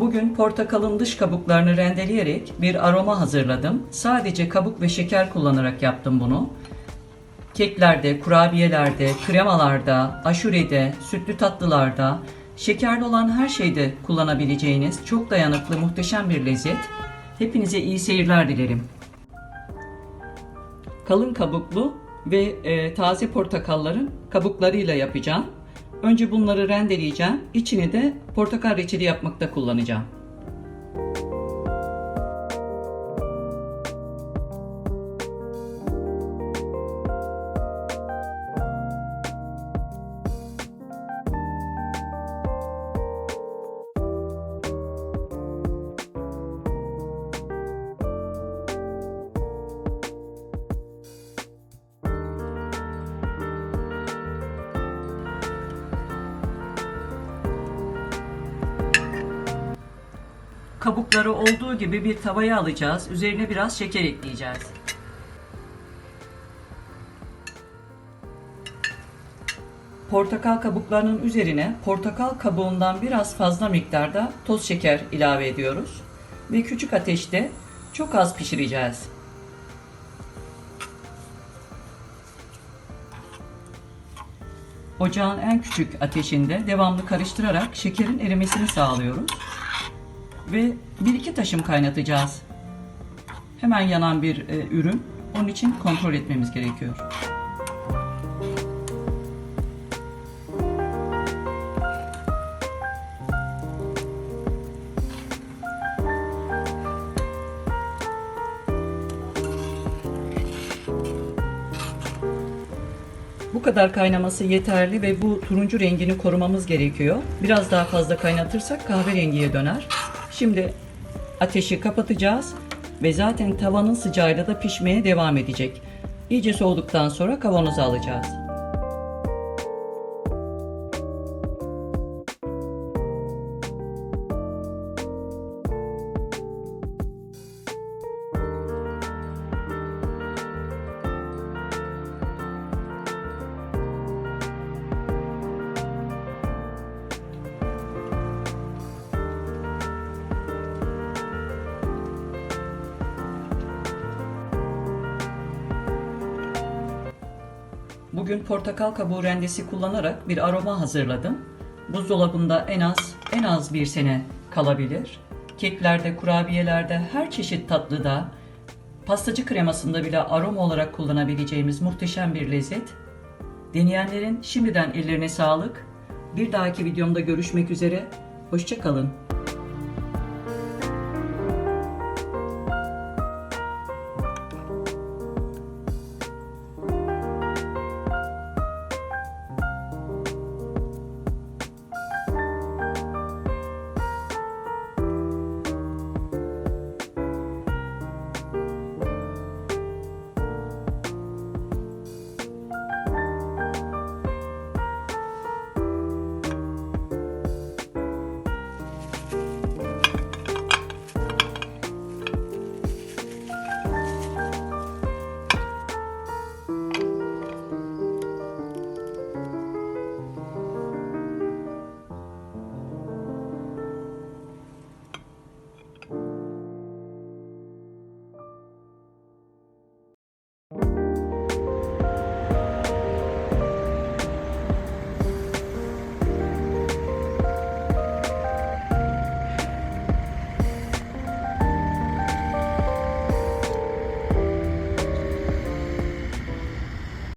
Bugün portakalın dış kabuklarını rendeleyerek bir aroma hazırladım. Sadece kabuk ve şeker kullanarak yaptım bunu. Keklerde, kurabiyelerde, kremalarda, aşurede, sütlü tatlılarda, şekerli olan her şeyde kullanabileceğiniz çok dayanıklı muhteşem bir lezzet. Hepinize iyi seyirler dilerim. Kalın kabuklu ve e, taze portakalların kabuklarıyla yapacağım. Önce bunları rendeleyeceğim. İçini de portakal reçeli yapmakta kullanacağım. Kabukları olduğu gibi bir tavaya alacağız. Üzerine biraz şeker ekleyeceğiz. Portakal kabuklarının üzerine portakal kabuğundan biraz fazla miktarda toz şeker ilave ediyoruz. Ve küçük ateşte çok az pişireceğiz. Ocağın en küçük ateşinde devamlı karıştırarak şekerin erimesini sağlıyoruz ve bir iki taşım kaynatacağız. Hemen yanan bir e, ürün. Onun için kontrol etmemiz gerekiyor. Bu kadar kaynaması yeterli ve bu turuncu rengini korumamız gerekiyor. Biraz daha fazla kaynatırsak kahverengiye döner. Şimdi ateşi kapatacağız ve zaten tavanın sıcağıyla da pişmeye devam edecek. İyice soğuduktan sonra kavanoza alacağız. Bugün portakal kabuğu rendesi kullanarak bir aroma hazırladım. Buzdolabında en az en az bir sene kalabilir. Keklerde, kurabiyelerde, her çeşit tatlıda, pastacı kremasında bile aroma olarak kullanabileceğimiz muhteşem bir lezzet. Deneyenlerin şimdiden ellerine sağlık. Bir dahaki videomda görüşmek üzere. Hoşçakalın.